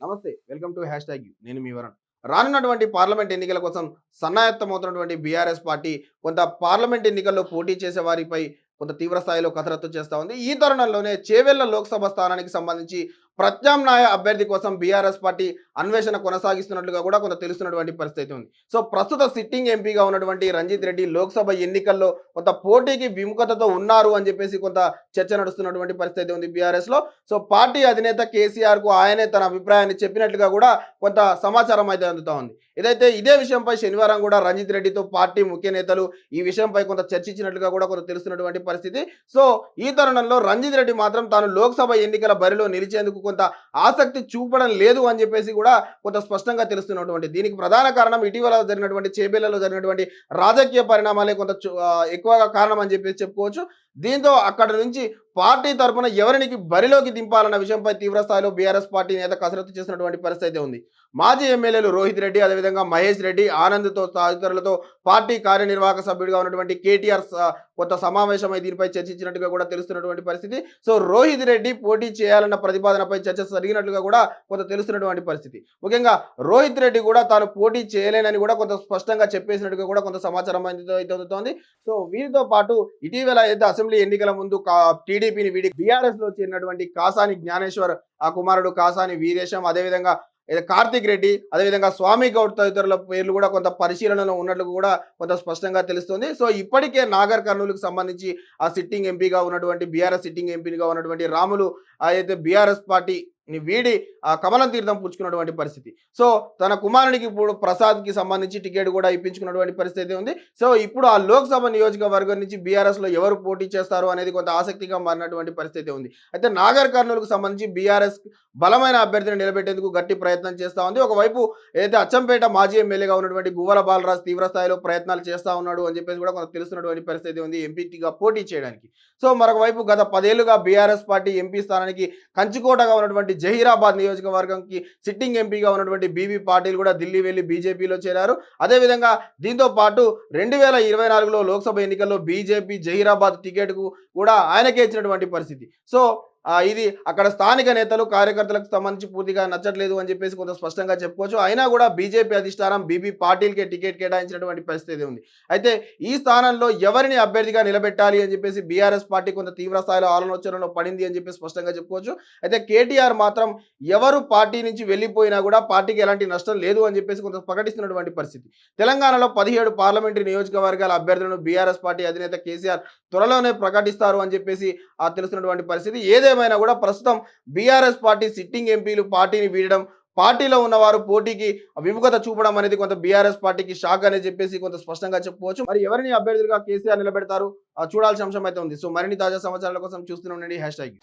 నమస్తే welcome to hash tag నేను మీ వరణ్. రానున్నటువంటి పార్లమెంట్ ఎన్నికల కోసం సన్నాయత్తమవుతున్నటువంటి బీఆర్ఎస్ పార్టీ కొంత పార్లమెంట్ ఎన్నికల్లో పోటీ చేసే వారిపై కొంత తీవ్ర స్థాయిలో కసరత్తు చేస్తూ ఉంది. ఈ తరుణంలోనే చేవెళ్ళ లోక్సభ స్థానానికి సంబంధించి ప్రత్యామ్నాయ అభ్యర్థి కోసం బీఆర్ఎస్ పార్టీ అన్వేషణ కొనసాగిస్తున్నట్లుగా కూడా కొంత తెలుస్తున్నటువంటి పరిస్థితి ఉంది. సో ప్రస్తుత సిట్టింగ్ ఎంపీగా ఉన్నటువంటి రంజిత్ రెడ్డి లోక్సభ ఎన్నికల్లో కొంత పోటీకి విముఖతతో ఉన్నారు అని చెప్పేసి కొంత చర్చ నడుస్తున్నటువంటి పరిస్థితి ఉంది బీఆర్ఎస్లో. సో పార్టీ అధినేత కేసీఆర్కు ఆయనే తన అభిప్రాయాన్ని చెప్పినట్లుగా కూడా కొంత సమాచారం అయితే అందుతా ఉంది. ఏదైతే ఇదే విషయంపై శనివారం కూడా రంజిత్ రెడ్డితో పార్టీ ముఖ్య నేతలు ఈ విషయంపై కొంత చర్చించినట్లుగా కూడా కొంత తెలుస్తున్నటువంటి పరిస్థితి. సో ఈ తరుణంలో రంజిత్ రెడ్డి మాత్రం తాను లోక్సభ ఎన్నికల బరిలో నిలిచేందుకు కొంత ఆసక్తి చూపడం లేదు అని చెప్పేసి కూడా కొంత స్పష్టంగా తెలుస్తున్నటువంటి దీనికి ప్రధాన కారణం ఇటీవల జరిగినటువంటి చేబేలలో జరిగినటువంటి రాజకీయ పరిణామాలే కొంత ఎక్కువగా కారణం అని చెప్పేసి చెప్పుకోవచ్చు. దీంతో అక్కడ నుంచి పార్టీ తరపున ఎవరికి బరిలోకి దింపాలన్న విషయంపై తీవ్రస్థాయిలో బీఆర్ఎస్ పార్టీ నేత కసరత్తు చేసినటువంటి పరిస్థితి ఉంది. మాజీ ఎమ్మెల్యేలు రోహిత్ రెడ్డి అదేవిధంగా మహేష్ రెడ్డి ఆనంద్తో తదితరులతో పార్టీ కార్యనిర్వాహక సభ్యుడిగా ఉన్నటువంటి కేటీఆర్ కొత్త కొంత సమావేశమై దీనిపై చర్చించినట్టుగా కూడా తెలుస్తున్నటువంటి పరిస్థితి. సో రోహిత్ రెడ్డి పోటీ చేయాలన్న ప్రతిపాదనపై చర్చ జరిగినట్లుగా కూడా కొంత తెలుస్తున్నటువంటి పరిస్థితి. ముఖ్యంగా రోహిత్ రెడ్డి కూడా తాను పోటీ చేయలేనని కూడా కొంత స్పష్టంగా చెప్పేసినట్టుగా కూడా కొంత సమాచారం అయితే అయితే అందుతోంది సో వీరితో పాటు ఇటీవల అయితే అసెంబ్లీ ఎన్నికల ముందు టీడీపీని వీడి బీఆర్ఎస్లో చేరినటువంటి కాసాని జ్ఞానేశ్వర్ ఆ కుమారుడు కాసాని వీరేశం అదేవిధంగా ఏదో కార్తిక్ రెడ్డి అదేవిధంగా స్వామి గౌడ్ తదితరుల పేర్లు కూడా కొంత పరిశీలనలో ఉన్నట్లు కూడా కొంత స్పష్టంగా తెలుస్తుంది. సో ఇప్పటికే నాగర్ కర్నూలుకు సంబంధించి ఆ సిట్టింగ్ ఎంపీగా ఉన్నటువంటి బీఆర్ఎస్ సిట్టింగ్ ఎంపీగా ఉన్నటువంటి రాములు అయితే బీఆర్ఎస్ పార్టీ వీడి ఆ కమలం తీర్థం పుచ్చుకున్నటువంటి పరిస్థితి. సో తన కుమారునికి ఇప్పుడు ప్రసాద్కి సంబంధించి టికెట్ కూడా ఇప్పించుకున్నటువంటి పరిస్థితి ఉంది. సో ఇప్పుడు ఆ లోక్సభ నియోజకవర్గం నుంచి బీఆర్ఎస్లో ఎవరు పోటీ చేస్తారు అనేది కొంత ఆసక్తిగా మారినటువంటి పరిస్థితి ఉంది. అయితే నాగర్ కర్నూలుకు సంబంధించి బీఆర్ఎస్ బలమైన అభ్యర్థిని నిలబెట్టేందుకు గట్టి ప్రయత్నం చేస్తా ఉంది. ఒకవైపు ఏదైతే అచ్చంపేట మాజీ ఎమ్మెల్యేగా ఉన్నటువంటి గువ్వల బాలరాజ్ తీవ్ర స్థాయిలో ప్రయత్నాలు చేస్తా ఉన్నాడు అని చెప్పేసి కూడా కొంత తెలుస్తున్నటువంటి పరిస్థితి ఉంది ఎంపీగా పోటీ చేయడానికి. సో మరొక వైపు గత పదేళ్ళుగా బీఆర్ఎస్ పార్టీ ఎంపీ స్థానానికి కంచుకోటగా ఉన్నటువంటి జహీరాబాద్ నియోజకవర్గంకి సిట్టింగ్ ఎంపీగా ఉన్నటువంటి బీబీ పాటిల్ కూడా ఢిల్లీ వెళ్ళి బీజేపీలో చేరారు. అదేవిధంగా దీంతో పాటు రెండు వేల ఇరవై నాలుగులో లోక్సభ ఎన్నికల్లో బీజేపీ జహీరాబాద్ టికెట్కు కూడా ఆయనకే ఇచ్చినటువంటి పరిస్థితి. సో ఇది అక్కడ స్థానిక నేతలు కార్యకర్తలకు సంబంధించి పూర్తిగా నచ్చట్లేదు అని చెప్పేసి కొంత స్పష్టంగా చెప్పుకోవచ్చు. అయినా కూడా బీజేపీ అధిష్టానం బీబీ పాటిల్కే టికెట్ కేటాయించినటువంటి పరిస్థితి ఉంది. అయితే ఈ స్థానంలో ఎవరిని అభ్యర్థిగా నిలబెట్టాలి అని చెప్పేసి బీఆర్ఎస్ పార్టీ కొంత తీవ్ర స్థాయిలో ఆలోచనలో పడింది అని చెప్పి స్పష్టంగా చెప్పుకోవచ్చు. అయితే కేటీఆర్ మాత్రం ఎవరు పార్టీ నుంచి వెళ్ళిపోయినా కూడా పార్టీకి ఎలాంటి నష్టం లేదు అని చెప్పేసి కొంత ప్రకటిస్తున్నటువంటి పరిస్థితి. తెలంగాణలో పదిహేడు పార్లమెంటరీ నియోజకవర్గాల అభ్యర్థులను బీఆర్ఎస్ పార్టీ అధినేత కేసీఆర్ త్వరలోనే ప్రకటిస్తారు అని చెప్పేసి ఆ తెలుస్తున్నటువంటి పరిస్థితి. ఏదేమైనా కూడా ప్రస్తుతం బీఆర్ఎస్ పార్టీ సిట్టింగ్ ఎంపీలు పార్టీని వీడడం పార్టీలో ఉన్నవారు పోటీకి విముఖత చూపడం అనేది కొంత బీఆర్ఎస్ పార్టీకి షాక్ అని చెప్పేసి కొంత స్పష్టంగా చెప్పుకోవచ్చు. మరి ఎవరిని అభ్యర్థులుగా కేసీఆర్ నిలబెడతారు? చూడాల్సిన అంశం అయితే ఉంది. సో మరిన్ని తాజా సమాచారాల కోసం చూస్తూనే ఉండండి. Hash tag